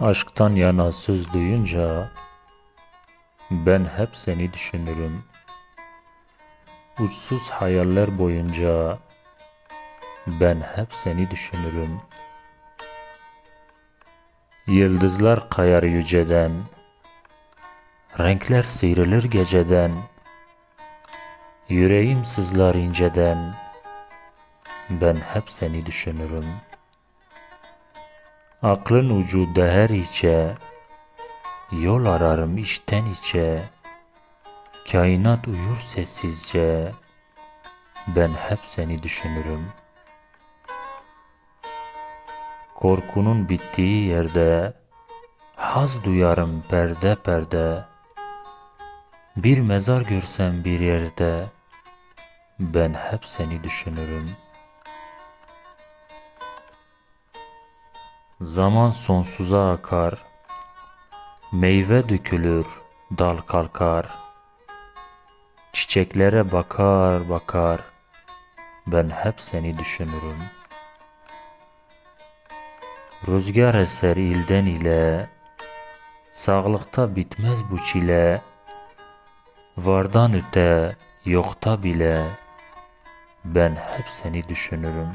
Aşktan yana söz duyunca ben hep seni düşünürüm. Uçsuz hayaller boyunca ben hep seni düşünürüm. Yıldızlar kayar yüceden, renkler sıyrılır geceden, yüreğim sızlar inceden, ben hep seni düşünürüm. Aklın ucu değer içe, yol ararım içten içe, kainat uyur sessizce, ben hep seni düşünürüm. Korkunun bittiği yerde, haz duyarım perde perde, bir mezar görsem bir yerde, ben hep seni düşünürüm. Zaman sonsuza akar, meyve dökülür, dal kalkar, çiçeklere bakar bakar, ben hep seni düşünürüm. Rüzgar eser ilden ile, sağlıkta bitmez bu çile, vardan öte yokta bile, ben hep seni düşünürüm.